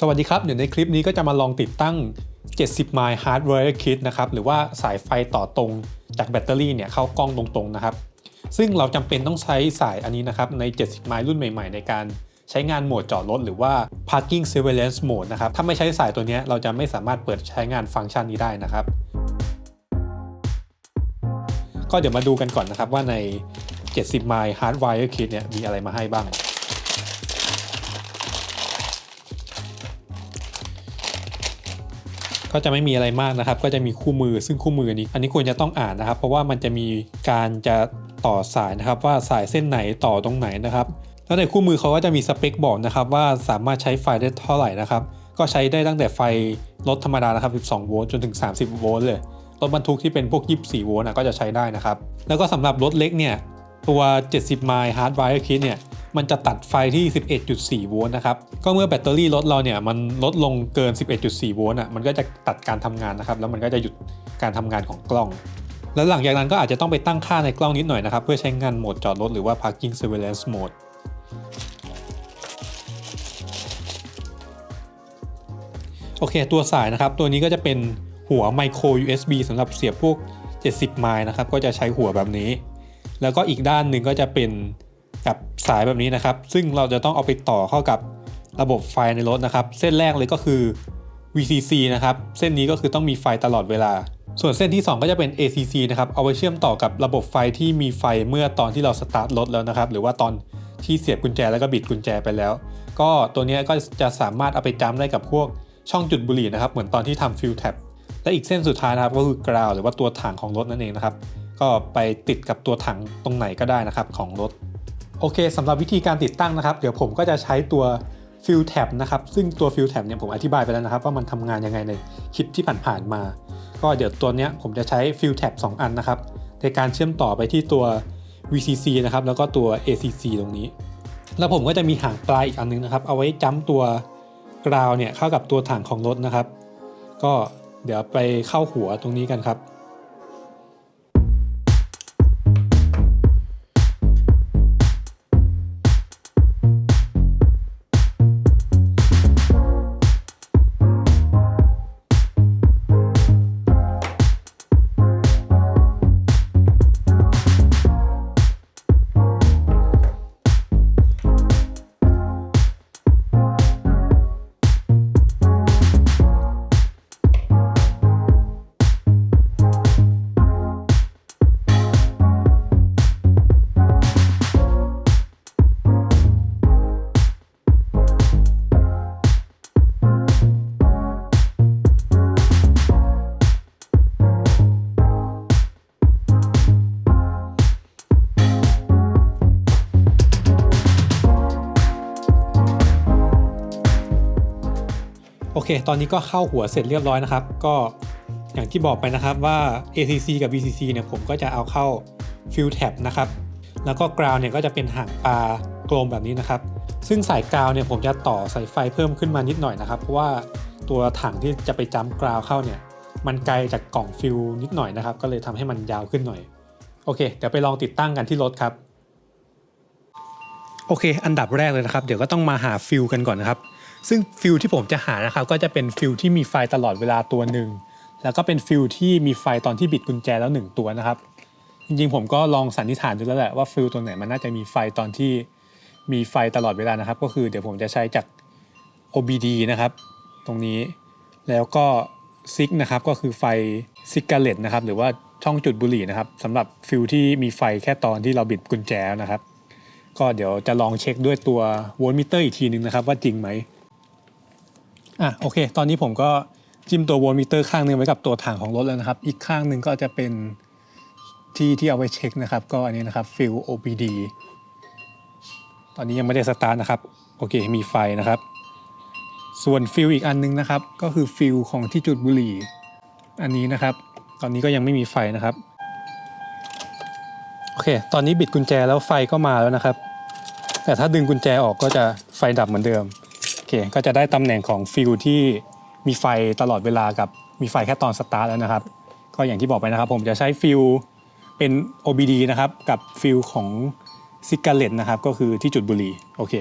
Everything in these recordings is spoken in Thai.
สวัสดีครับ เดี๋ยวในคลิปนี้ก็จะมาลองติดตั้ง 70 ไมล์ Hardware Kit นะครับ หรือว่าสายไฟต่อตรงจากแบตเตอรี่เนี่ยเข้ากล้องตรงๆนะครับ ซึ่งเราจำเป็นต้องใช้สายอันนี้นะครับใน 70 ไมล์รุ่นใหม่ๆ ในการใช้งานโหมดจอดรถหรือว่า Parking Surveillance Mode นะครับ ถ้าไม่ใช้สายตัวนี้เราจะไม่สามารถเปิดใช้งานฟังก์ชันนี้ได้นะครับ ก็เดี๋ยวมาดูกันก่อนนะครับว่าใน 70 ไมล์ Hardwire Kit เนี่ยมีอะไรมาให้บ้าง ก็จะไม่มีอะไรมากนะครับ ก็จะมีคู่มือซึ่งคู่มือนี้ อันนี้ควรจะต้องอ่านนะครับ เพราะว่ามันจะมีการจะต่อสายนะครับว่าสายเส้นไหนต่อตรงไหนนะครับ แล้วในคู่มือเขาก็จะมีสเปคบอกนะครับว่าสามารถใช้ไฟได้เท่าไหร่นะครับ ก็ใช้ได้ตั้งแต่ไฟรถธรรมดานะครับ 12 โวลต์จนถึง 30 โวลต์เลย รถบรรทุกที่เป็นพวก 24 โวลต์นะก็จะใช้ได้นะครับ แล้วก็สำหรับรถเล็กเนี่ย ตัว 70 ไมล์ Hard Wire Kit เนี่ย มันจะตัดไฟที่ 11.4 โวลต์นะครับ ก็เมื่อแบตเตอรี่รถเราเนี่ยมันลดลงเกิน 11.4 โวลต์อะ มันก็จะตัดการทำงานนะครับ แล้วมันก็จะหยุดการทำงานของกล้อง แล้วหลังจากนั้นก็อาจจะต้องไปตั้งค่าในกล้องนิดหน่อยนะครับ เพื่อใช้งานโหมดจอดรถหรือว่า parking surveillance mode โอเค ตัวสายนะครับ ตัวนี้ก็จะเป็นหัว micro USB สำหรับเสียบพวก 70 ไมล์นะครับ ก็จะใช้หัวแบบนี้ แล้วก็อีกด้านหนึ่งก็จะเป็น กับสายแบบนี้นะครับ ซึ่งเราจะต้องเอาไปต่อเข้ากับระบบไฟในรถนะครับ เส้นแรกเลยก็คือ VCC นะครับ เส้นนี้ก็คือต้องมีไฟตลอดเวลา ส่วนเส้นที่ 2 ก็จะเป็น ACC นะครับ เอาไว้เชื่อมต่อกับระบบไฟที่มีไฟเมื่อตอนที่เราสตาร์ทรถแล้วนะครับ หรือว่าตอนที่เสียบกุญแจแล้วก็บิดกุญแจไปแล้ว ก็ตัวนี้ก็จะสามารถเอาไปจ้ำได้กับพวกช่องจุดบุหรี่นะครับ เหมือนตอนที่ทำฟิลแท็บและอีกเส้นสุดท้ายนะครับก็คือกราวหรือว่าตัวถังของรถนั่นเองนะครับ ก็ไปติดกับตัวถังตรงไหนก็ได้นะครับของรถ โอเคสำหรับวิธีการติดตั้งนะครับ เดี๋ยวผมก็จะใช้ตัวฟิลแท็บนะครับ ซึ่งตัวฟิลแท็บเนี่ยผมอธิบายไปแล้วนะครับ ว่ามันทำงานยังไงในคลิปที่ผ่านๆมา ก็เดี๋ยวตัวเนี้ยผมจะใช้ฟิลแท็บ2อันนะครับ ในการเชื่อมต่อไปที่ตัว VCC นะครับ แล้วก็ตัว ACC ตรงนี้ แล้วผมก็จะมีหางปลายอีกอันนึงนะครับ เอาไว้จ้ำตัวกราวเนี่ยเข้ากับตัวถังของรถนะครับ ก็เดี๋ยวไปเข้าหัวตรงนี้กันครับ โอเค ตอนนี้ก็เข้าหัวเสร็จเรียบร้อยนะครับ ก็อย่างที่บอกไปนะครับว่า ACC กับ VCC เนี่ยผมก็จะเอาเข้า Fill Tab นะครับ แล้วก็กราวเนี่ยก็จะเป็นหางปลากลมแบบนี้นะครับ ซึ่งสายกราวเนี่ยผมจะต่อสายไฟเพิ่มขึ้นมานิดหน่อยนะครับ เพราะว่าตัวถังที่จะไปจ้ำกราวเข้าเนี่ย มันไกลจากกล่องฟิลนิดหน่อยนะครับ ก็เลยทำให้มันยาวขึ้นหน่อย โอเค เดี๋ยวไปลองติดตั้งกันที่รถครับ โอเค อันดับแรกเลยนะครับ เดี๋ยวก็ต้องมาหาฟิลกันก่อนนะครับ ซึ่งฟิลที่ผมจะหานะครับก็จะเป็นฟิลที่มีไฟตลอดเวลาตัวหนึ่งแล้วก็เป็นฟิลที่มีไฟตอนที่บิดกุญแจแล้วหนึ่งตัวนะครับ จริงๆผมก็ลองสันนิษฐานดูแล้วแหละว่าฟิลตัวไหนมันน่าจะมีไฟตอนที่มีไฟตลอดเวลานะครับ ก็คือเดี๋ยวผมจะใช้จาก OBD นะครับ ตรงนี้แล้วก็ซิกนะครับก็คือไฟซิกาเลตนะครับหรือว่าช่องจุดบุหรี่นะครับสำหรับฟิลที่มีไฟแค่ตอนที่เราบิดกุญแจนะครับ ก็เดี๋ยวจะลองเช็คด้วยตัวโวลต์มิเตอร์อีกทีหนึ่งนะครับว่าจริงไหม อะโอเค ตอนนี้ผมก็จิ้มตัวโวลต์มิเตอร์ข้างหนึงไว้กับตัวถังของรถแล้วนะครับ อีกข้างหนึ่งก็จะเป็นที่ที่เอาไว้เช็คนะครับ ก็อันนี้นะครับฟิล OBD ตอนนี้ยังไม่ได้สตาร์ทนะครับ โอเค มีไฟนะครับ ส่วนฟิลอีกอันนึงนะครับ ก็คือฟิลของที่จุดบุหรี่ อันนี้นะครับ ตอนนี้ก็ยังไม่มีไฟนะครับ โอเค ตอนนี้บิดกุญแจแล้วไฟก็มาแล้วนะครับ แต่ถ้าดึงกุญแจออกก็จะไฟดับเหมือนเดิม เคก็จะได้ตำแหน่งของฟิลที่มีไฟตลอดเวลากับมีไฟแค่ตอนสตาร์ทแล้วนะครับ ก็อย่างที่บอกไปนะครับผมจะใช้ฟิลเป็น OBD นะครับกับฟิลของซิกาเลตนะครับก็คือที่จุดบุหรี่โอเค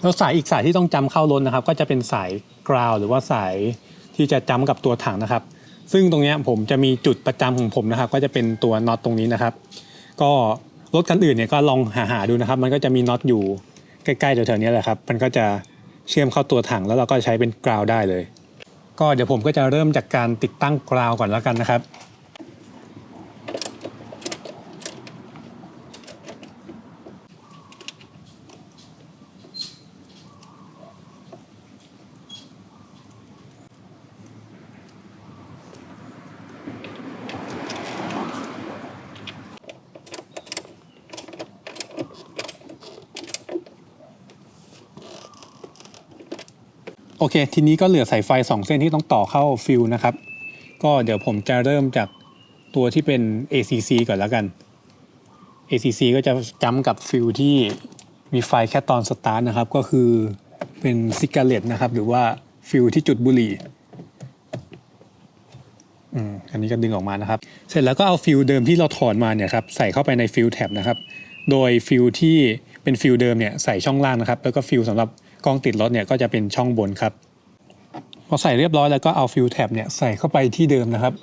แล้วสายอีกสายที่ต้องจำเข้ารถนะครับ ก็จะเป็นสายกราวหรือว่าสายที่จะจำกับตัวถังนะครับ ซึ่งตรงนี้ผมจะมีจุดประจำของผมนะครับ ก็จะเป็นตัวน็อตตรงนี้นะครับ ก็รถคันอื่นเนี่ยก็ลองหาหาดูนะครับ มันก็จะมีน็อตอยู่ใกล้ๆแถวๆนี้แหละครับ มันก็จะ เชื่อมเข้าตัวถังแล้วเราก็ใช้เป็นกราวได้เลย ก็เดี๋ยวผมก็จะเริ่มจากการติดตั้งกราวก่อนแล้วกันนะครับ โอเค ทีนี้ก็เหลือสายไฟ 2 เส้นที่ต้องต่อเข้าฟิวนะครับ ก็เดี๋ยวผมจะเริ่มจากตัวที่เป็น ACC ก่อนแล้วกัน ACC ก็จะจำกับฟิวที่มีไฟแค่ตอนสตาร์ทนะครับ ก็คือเป็นซิกาเลตนะครับ หรือว่าฟิวที่จุดบุหรี่อันนี้ก็ดึงออกมานะครับ เสร็จแล้วก็เอาฟิวเดิมที่เราถอนมาเนี่ยครับใส่เข้าไปในฟิวแท็บนะครับ โดยฟิวที่เป็นฟิวเดิมเนี่ยใส่ช่องล่างนะครับ แล้วก็ฟิวสำหรับ กล้องติดรถเนี่ยก็จะเป็นช่องบนครับ พอใส่เรียบร้อยแล้วก็เอาฟิวแท็บเนี่ยใส่เข้าไปที่เดิมนะครับ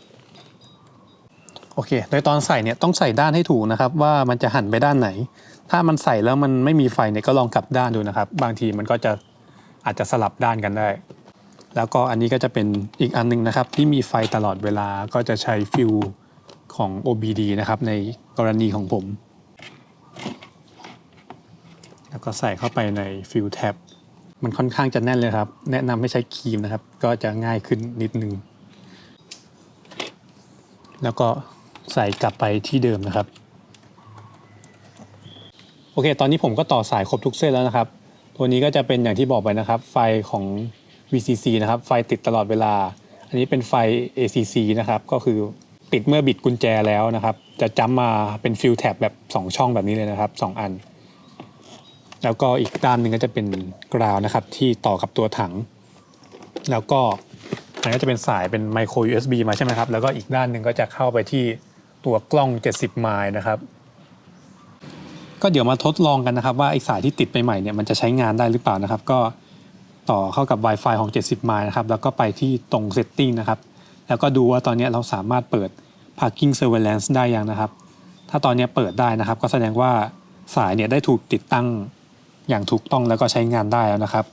โอเค โดยตอนใส่เนี่ยต้องใส่ด้านให้ถูกนะครับ ว่ามันจะหันไปด้านไหน ถ้ามันใส่แล้วมันไม่มีไฟเนี่ยก็ลองกลับด้านดูนะครับ บางทีมันก็จะอาจจะสลับด้านกันได้ แล้วก็อันนี้ก็จะเป็นอีกอันหนึงนะครับ ที่มีไฟตลอดเวลาก็จะใช้ฟิวของ OBD นะครับในกรณีของผม แล้วก็ใส่เข้าไปในฟิวแท็บ มันค่อนข้างจะแน่นเลยครับ แนะนำให้ใช้ครีมนะครับ ก็จะง่ายขึ้นนิดนึง แล้วก็ใส่กลับไปที่เดิมนะครับ โอเค ตอนนี้ผมก็ต่อสายครบทุกเส้นแล้วนะครับ ตัวนี้ก็จะเป็นอย่างที่บอกไปนะครับ ไฟของ VCC นะครับ ไฟติดตลอดเวลา อันนี้เป็นไฟ ACC นะครับ ก็คือติดเมื่อบิดกุญแจแล้วนะครับ จะจำมาเป็นฟิลแท็บแบบ 2 ช่องแบบนี้เลยนะครับ 2 อัน แล้วก็อีกด้านหนึ่งก็จะเป็นกราวนะครับที่ต่อกับตัวถัง แล้วก็อันนี้จะเป็นสายเป็นไมโคร USB มาใช่ไหมครับ แล้วก็อีกด้านหนึ่งก็จะเข้าไปที่ตัวกล้อง 70 ไมล์นะครับ ก็เดี๋ยวมาทดลองกันนะครับว่าไอสายที่ติดไปใหม่เนี่ยมันจะใช้งานได้หรือเปล่านะครับ ก็ต่อเข้ากับ Wi-Fi ของ 70 ไมล์นะครับ แล้วก็ไปที่ตรง Setting นะครับ แล้วก็ดูว่าตอนนี้เราสามารถเปิด Parking Surveillance ได้ยังนะครับ ถ้าตอนนี้เปิดได้นะครับ ก็แสดงว่าสายเนี่ยได้ถูกติดตั้ง อย่างถูกต้องแล้วก็ใช้งานได้แล้วนะครับ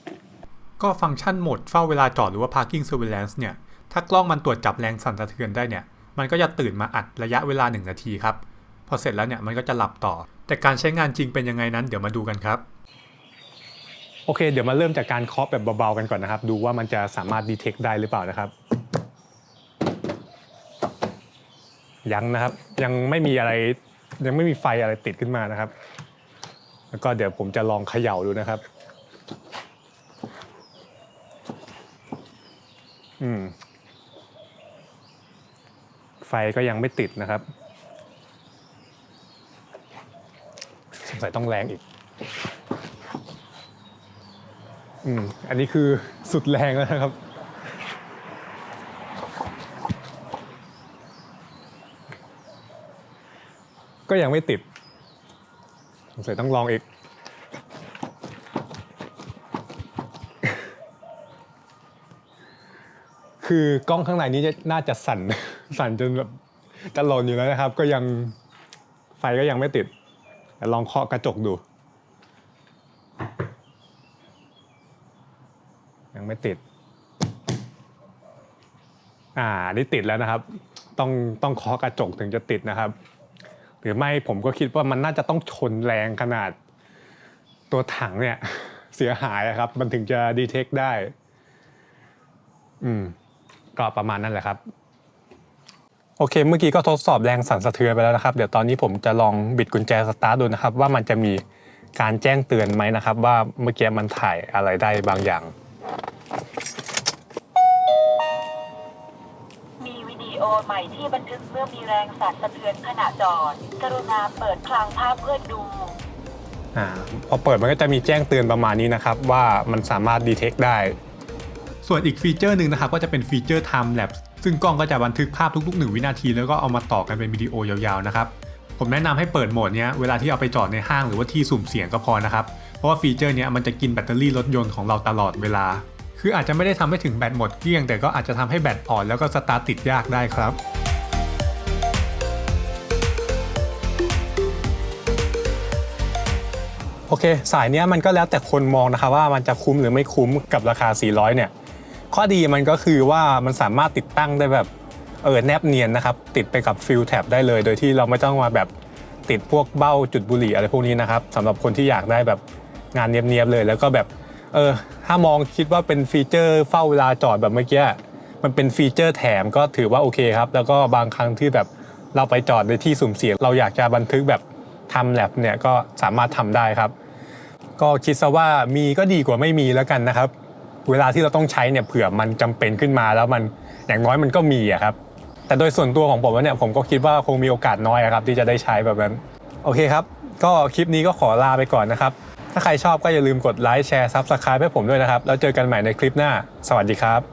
ก็ฟังก์ชันโหมดเฝ้าเวลาจอดหรือว่า parking surveillance เนี่ย ถ้ากล้องมันตรวจจับแรงสั่นสะเทือนได้เนี่ย มันก็จะตื่นมาอัดระยะเวลา 1 นาทีครับ พอเสร็จแล้วเนี่ยมันก็จะหลับต่อ แต่การใช้งานจริงเป็นยังไงนั้นเดี๋ยวมาดูกันครับ โอเค เดี๋ยวมาเริ่มจากการเคาะแบบเบาๆกันก่อนนะครับ ดูว่ามันจะสามารถดีเทคได้หรือเปล่านะครับ ยังนะครับ ยังไม่มีอะไร ยังไม่มีไฟอะไรติดขึ้นมานะครับ แล้วก็เดี๋ยวผมจะลองเขย่าดูนะครับ อืม ไฟก็ยังไม่ติดนะครับสงสัยต้องแรงอีก อืม อันนี้คือสุดแรงแล้วนะครับก็ยังไม่ติด สงสัยต้องลองอีก คือกล้องข้างในนี้จะน่าจะสั่น สั่นจนแบบจะหล่นอยู่แล้วนะครับ ก็ยังไฟก็ยังไม่ติดแต่ลองเคาะกระจกดู ยังไม่ติด อ่านี่ติดแล้วนะครับ ต้องต้องเคาะกระจกถึงจะติดนะครับ หรือไม่ผมก็คิดว่ามันน่าจะต้องชนแรงขนาด ตัวถังเนี่ย เสียหายครับ มันถึงจะดีเทคได้ อืม ก็ประมาณนั้นแหละครับ โอเค เมื่อกี้ก็ทดสอบแรงสั่นสะเทือนไปแล้วนะครับ เดี๋ยวตอนนี้ผมจะลองบิดกุญแจสตาร์ทดูนะครับ ว่ามันจะมีการแจ้งเตือนไหมนะครับ ว่าเมื่อกี้มันถ่ายอะไรได้บางอย่าง ใหม่ที่บันทึกเมื่อมีแรงสั่นสะเทือนขณะจอด กรุณาเปิดคลังภาพเพื่อดู อ่าพอเปิดมันก็จะมีแจ้งเตือนประมาณนี้นะครับ ว่ามันสามารถดีเทคได้ ส่วนอีกฟีเจอร์หนึ่งนะครับก็จะเป็นฟีเจอร์ Time Lapse ซึ่งกล้องก็จะบันทึกภาพทุกๆ 1 วินาที แล้วก็เอามาต่อกันเป็นวิดีโอยาวๆนะครับผมแนะนำให้เปิดโหมดนี้เวลาที่เอาไปจอดในห้างหรือว่าที่สุ่มเสี่ยงก็พอนะครับ เพราะว่าฟีเจอร์นี้มันจะกินแบตเตอรี่รถยนต์ของเราตลอดเวลา คืออาจจะไม่ได้ทำให้ถึงแบตหมดเกลี้ยง แต่ก็อาจจะทำให้แบตอ่อนแล้วก็สตาร์ทติดยากได้ครับโอเค สายเนี้ยมันก็แล้วแต่คนมองนะครับว่ามันจะคุ้มหรือไม่คุ้มกับราคา 400 เนี่ย ข้อดีมันก็คือว่ามันสามารถติดตั้งได้แบบเออแนบเนียนนะครับ ติดไปกับฟิลแท็บได้เลย โดยที่เราไม่ต้องมาแบบติดพวกเบ้าจุดบุหรี่อะไรพวกนี้นะครับสำหรับคนที่อยากได้แบบงานเนียบๆเลย แล้วก็แบบ เออถ้ามองคิดว่าเป็นฟีเจอร์เฝ้าเวลาจอดแบบเมื่อกี้มันเป็นฟีเจอร์แถมก็ถือว่าโอเคครับ แล้วก็บางครั้งที่แบบเราไปจอดในที่สุ่มเสี่ยงเราอยากจะบันทึกแบบทำแลบเนี่ยก็สามารถทำได้ครับ ก็คิดซะว่ามีก็ดีกว่าไม่มีแล้วกันนะครับ เวลาที่เราต้องใช้เนี่ยเผื่อมันจำเป็นขึ้นมาแล้วมันอย่างน้อยมันก็มีอะครับ แต่โดยส่วนตัวของผมเนี่ยผมก็คิดว่าคงมีโอกาสน้อยอะครับ ที่จะได้ใช้แบบนั้น โอเคครับ ก็คลิปนี้ก็ขอลาไปก่อนนะครับ ถ้าใครชอบก็อย่าลืมกดไลค์แชร์ซับสไครป์ให้ผมด้วยนะครับ แล้วเจอกันใหม่ในคลิปหน้า สวัสดีครับ